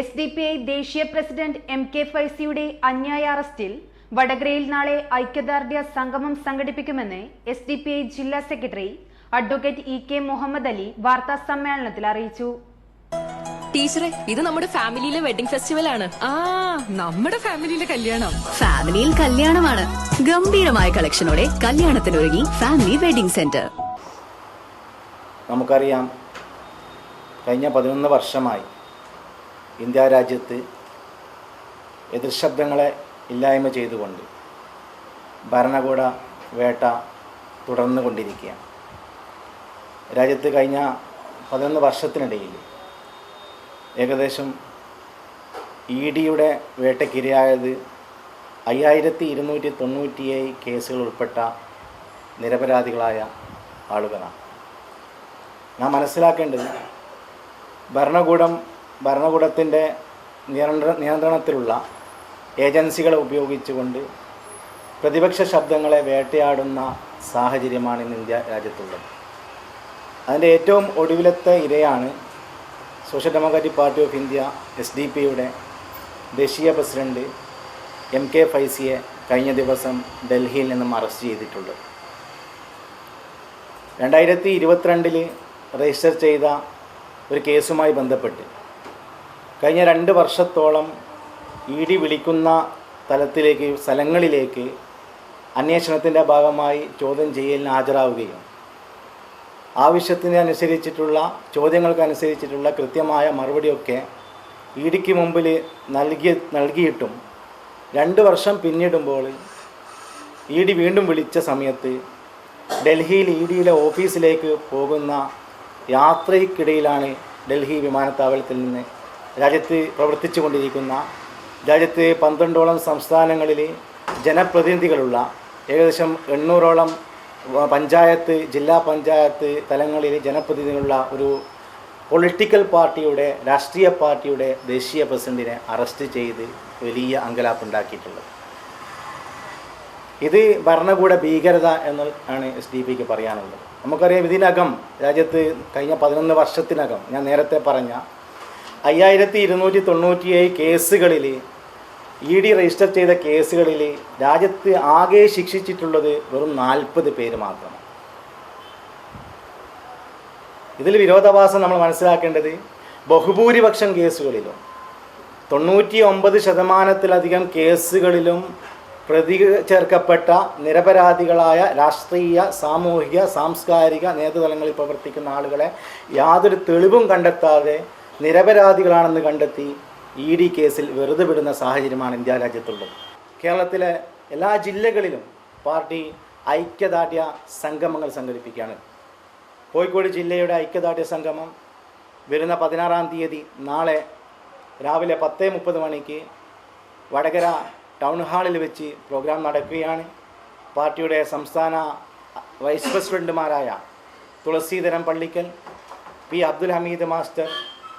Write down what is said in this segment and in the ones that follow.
S D P I ദേശീയ president M K ഫൈസിയുടെ അന്യായ അറസ്റ്റിൽ വടകരയിൽ നാളെ ഐക്യദാർഢ്യ സംഗമം സംഘടിപ്പിക്കുമെന്ന് എസ് ഡി പി ഐ ജില്ലാ secretary advocate E K Muhammad Ali വാർത്താ സമ്മേളനത്തിൽ അറിയിച്ചു. ടീച്ചറെ ഇത് നമ്മുടെ ഫാമിലിയിലെ വെഡിംഗ് ഫെസ്റ്റിവൽ ആണ്. ആ നമ്മുടെ ഫാമിലിയിലെ കല്യാണം. ഫാമിലിയിൽ കല്യാണമാണ്. ഗംഭീരമായ കളക്ഷനോടെ കല്യാണത്തിനൊരുങ്ങി ഫാമിലി വെഡിംഗ് സെന്റർ. നമുക്കറിയാം കഴിഞ്ഞ പതിനൊന്ന് വർഷമായി ഇന്ത്യ രാജ്യത്ത് എതിർശബ്ദങ്ങളെ ഇല്ലായ്മ ചെയ്തുകൊണ്ട് ഭരണകൂട വേട്ട തുടർന്നു കൊണ്ടിരിക്കുകയാണ്. രാജ്യത്ത് കഴിഞ്ഞ പതിനൊന്ന് വർഷത്തിനിടയിൽ ഏകദേശം ഇ ഡിയുടെ വേട്ടയ്ക്കിരയായത് അയ്യായിരത്തി ഇരുന്നൂറ്റി തൊണ്ണൂറ്റിയേഴ് കേസുകൾ ഉൾപ്പെട്ട നിരപരാധികളായ ആളുകളാണ്. നാം മനസ്സിലാക്കേണ്ടത് ഭരണകൂടം ഭരണകൂടത്തിന്റെ നിയന്ത്ര നിയന്ത്രണത്തിലുള്ള ഏജൻസികളെ ഉപയോഗിച്ചുകൊണ്ട് പ്രതിപക്ഷ ശബ്ദങ്ങളെ വേട്ടയാടുന്ന സാഹചര്യമാണ് ഇന്ന് ഇന്ത്യ രാജ്യത്തുള്ളത്. അതിന്റെ ഏറ്റവും ഒടുവിലത്തെ ഇരയാണ് social democratic party of India S D പിയുടെ ദേശീയ പ്രസിഡന്റ് എം കെ ഫൈസിയെ കഴിഞ്ഞ ദിവസം ഡൽഹിയിൽ നിന്നും അറസ്റ്റ് ചെയ്തിട്ടുണ്ട് രണ്ടായിരത്തി ഇരുപത്തിരണ്ടിൽ രജിസ്റ്റർ ചെയ്ത ഒരു കേസുമായി ബന്ധപ്പെട്ട് കഴിഞ്ഞ രണ്ട് വർഷത്തോളം ഇ ഡി വിളിക്കുന്ന തലത്തിലേക്ക് സ്ഥലങ്ങളിലേക്ക് അന്വേഷണത്തിന്റെ ഭാഗമായി ചോദ്യം ചെയ്യലിന് ഹാജരാവുകയും ആവശ്യത്തിനനുസരിച്ചിട്ടുള്ള ചോദ്യങ്ങൾക്കനുസരിച്ചിട്ടുള്ള കൃത്യമായ മറുപടിയൊക്കെ ഇ ഡിക്ക് മുമ്പിൽ നൽകി നൽകിയിട്ടും രണ്ട് വർഷം പിന്നിടുമ്പോൾ ഇ ഡി വീണ്ടും വിളിച്ച സമയത്ത് ഡൽഹിയിൽ ഇ ഡിയിലെ ഓഫീസിലേക്ക് പോകുന്ന യാത്രയ്ക്കിടയിലാണ് ഡൽഹി വിമാനത്താവളത്തിൽ നിന്ന് രാജ്യത്ത് പ്രവർത്തിച്ചു കൊണ്ടിരിക്കുന്ന രാജ്യത്ത് പന്ത്രണ്ടോളം സംസ്ഥാനങ്ങളിൽ ജനപ്രതിനിധികളുള്ള ഏകദേശം എണ്ണൂറോളം പഞ്ചായത്ത് ജില്ലാ പഞ്ചായത്ത് തലങ്ങളിൽ ജനപ്രതിനിധികളുള്ള ഒരു പൊളിറ്റിക്കൽ പാർട്ടിയുടെ രാഷ്ട്രീയ പാർട്ടിയുടെ ദേശീയ പ്രസിഡന്റിനെ അറസ്റ്റ് ചെയ്ത് വലിയ അങ്കലാപ്പുണ്ടാക്കിയിട്ടുള്ളത്. ഇത് ഭരണകൂട ഭീകരത എന്ന് ആണ് എസ് ഡി പിക്ക് പറയാനുള്ളത്. നമുക്കറിയാം ഇതിനകം രാജ്യത്ത് കഴിഞ്ഞ പതിനൊന്ന് വർഷത്തിനകം ഞാൻ നേരത്തെ പറഞ്ഞ അയ്യായിരത്തി ഇരുന്നൂറ്റി തൊണ്ണൂറ്റിയേഴ് കേസുകളിൽ ഇ ഡി രജിസ്റ്റർ ചെയ്ത കേസുകളിൽ രാജ്യത്ത് ആകെ ശിക്ഷിച്ചിട്ടുള്ളത് വെറും നാൽപ്പത് പേര് മാത്രമാണ്. ഇതിൽ വിരോധാഭാസം നമ്മൾ മനസ്സിലാക്കേണ്ടത് ബഹുഭൂരിപക്ഷം കേസുകളിലും തൊണ്ണൂറ്റി ഒമ്പത് ശതമാനത്തിലധികം കേസുകളിലും പ്രതി ചേർക്കപ്പെട്ട നിരപരാധികളായ രാഷ്ട്രീയ സാമൂഹിക സാംസ്കാരിക നേതൃതലങ്ങളിൽ പ്രവർത്തിക്കുന്ന ആളുകളെ യാതൊരു തെളിവും കണ്ടെത്താതെ നിരപരാധികളാണെന്ന് കണ്ടെത്തി ഇ ഡി കേസിൽ വെറുതെ വിടുന്ന സാഹചര്യമാണ് ഇന്ത്യ രാജ്യത്തുള്ളത്. കേരളത്തിലെ എല്ലാ ജില്ലകളിലും പാർട്ടി ഐക്യദാർഢ്യ സംഗമങ്ങൾ സംഘടിപ്പിക്കുകയാണ്. കോഴിക്കോട് ജില്ലയുടെ ഐക്യദാർഢ്യ സംഗമം വരുന്ന പതിനാറാം തീയതി നാളെ രാവിലെ പത്ത് മുപ്പത് മണിക്ക് വടകര ടൗൺ ഹാളിൽ വെച്ച് പ്രോഗ്രാം നടക്കുകയാണ്. പാർട്ടിയുടെ സംസ്ഥാന വൈസ് പ്രസിഡന്റുമാരായ തുളസീധരൻ പള്ളിക്കൽ പി അബ്ദുൽ ഹമീദ് മാസ്റ്റർ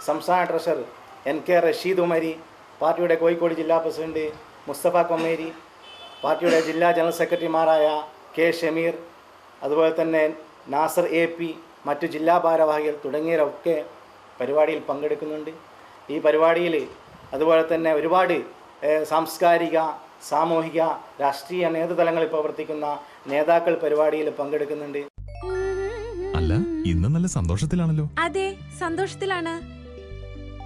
സംസ്ഥാന treasurer N K Rasheed Umari പാർട്ടിയുടെ കോഴിക്കോട് ജില്ലാ പ്രസിഡന്റ് മുസ്തഫ കൊമ്മേരി പാർട്ടിയുടെ ജില്ലാ ജനറൽ സെക്രട്ടറിമാരായ കെ ഷമീർ അതുപോലെ തന്നെ നാസർ എ പി മറ്റു ജില്ലാ ഭാരവാഹികൾ തുടങ്ങിയവരൊക്കെ പരിപാടിയിൽ പങ്കെടുക്കുന്നുണ്ട്. ഈ പരിപാടിയിൽ അതുപോലെ തന്നെ ഒരുപാട് സാംസ്കാരിക സാമൂഹിക രാഷ്ട്രീയ നേതൃതലങ്ങളിൽ പ്രവർത്തിക്കുന്ന നേതാക്കൾ പരിപാടിയിൽ പങ്കെടുക്കുന്നുണ്ട്. അല്ല ഇന്ന് നല്ല സന്തോഷത്തിലാണല്ലോ. അതെ സന്തോഷത്തിലാണ്.